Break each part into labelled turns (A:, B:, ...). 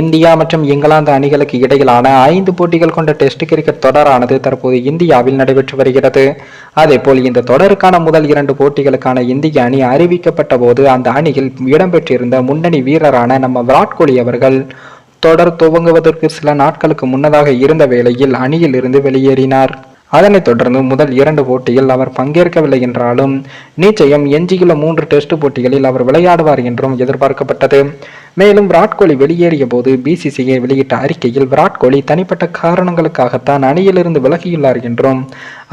A: India மற்றும் இங்கிலாந்து அணிகளுக்கு இடையிலான ஐந்து போட்டிகள் கொண்ட டெஸ்ட் கிரிக்கெட் தொடரானது தற்போது இந்தியாவில் நடைபெற்று வருகிறது. அதேபோல் இந்த தொடருக்கான முதல் இரண்டு போட்டிகளுக்கான இந்திய அணி அறிவிக்கப்பட்ட போது அந்த அணியில் இடம்பெற்றிருந்த முன்னணி வீரரான நம்ம விராட் கோலி அவர்கள் தொடர் துவங்குவதற்கு சில நாட்களுக்கு முன்னதாக இருந்த வேளையில் அணியில் இருந்து வெளியேறினார். அதனைத் தொடர்ந்து முதல் இரண்டு போட்டியில் அவர் பங்கேற்கவில்லை என்றாலும் நிச்சயம் எஞ்சியுள்ள மூன்று டெஸ்ட் போட்டிகளில் அவர் விளையாடுவார் என்றும் எதிர்பார்க்கப்பட்டது. மேலும் விராட் கோலி வெளியேறிய போது பிசிசிஐ வெளியிட்ட அறிக்கையில் விராட் கோலி தனிப்பட்ட காரணங்களுக்காகத்தான் அணியிலிருந்து விலகியுள்ளார் என்றும்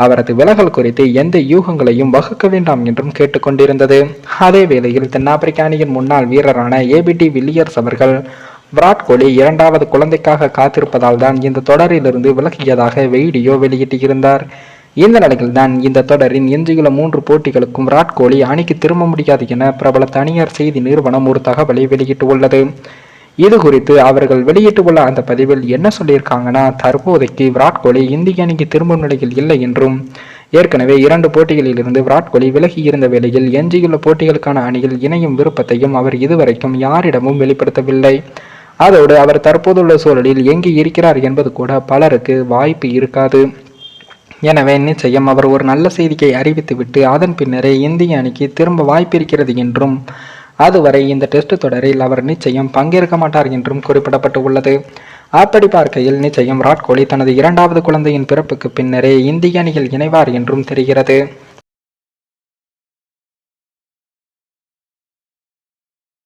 A: அவரது விலகல் குறித்து எந்த யூகங்களையும் வகுக்க வேண்டாம் என்றும் கேட்டுக்கொண்டிருந்தது. அதே வேளையில் தென்னாப்பிரிக்க அணியின் முன்னாள் வீரரான ஏபிடி வில்லியர்ஸ் அவர்கள் விராட் கோலி இரண்டாவது குழந்தைக்காக காத்திருப்பதால் தான் இந்த தொடரிலிருந்து விலகியதாக வீடியோ வெளியிட்டிருந்தார். இந்த நிலையில் தான் இந்த தொடரின் எஞ்சியுள்ள மூன்று போட்டிகளுக்கும் விராட் கோலி அணிக்கு திரும்ப முடியாது என பிரபல தனியார் செய்தி நிறுவனம் ஒரு தகவலை வெளியிட்டுள்ளது. இது குறித்து அவர்கள் வெளியிட்டுள்ள அந்த பதிவில் என்ன சொல்லியிருக்காங்கன்னா தற்போதைக்கு விராட் கோலி இந்திய அணிக்கு திரும்பும் நிலையில் இல்லை என்றும் ஏற்கனவே இரண்டு போட்டிகளில் இருந்து விராட் கோலி விலகி இருந்த வேளையில் எஞ்சியுள்ள போட்டிகளுக்கான அணியில் இணையும் விருப்பத்தையும் அவர் இதுவரைக்கும் யாரிடமும் வெளிப்படுத்தவில்லை. அதோடு அவர் தற்போதுள்ள சூழலில் எங்கு இருக்கிறார் என்பது கூட பலருக்கு வாய்ப்பு இருக்காது. எனவே நிச்சயம் அவர் ஒரு நல்ல செய்தியை அறிவித்துவிட்டு அதன் பின்னரே இந்திய அணிக்கு திரும்ப வாய்ப்பிருக்கிறது என்றும் அதுவரை இந்த டெஸ்ட் தொடரில் அவர் நிச்சயம் பங்கேற்க மாட்டார் என்றும் குறிப்பிடப்பட்டு உள்ளது அப்படி பார்க்கையில் நிச்சயம் விராட் கோலி தனது இரண்டாவது குழந்தையின் பிறப்புக்கு பின்னரே இந்திய அணியில் இணைவார் என்றும் தெரிகிறது.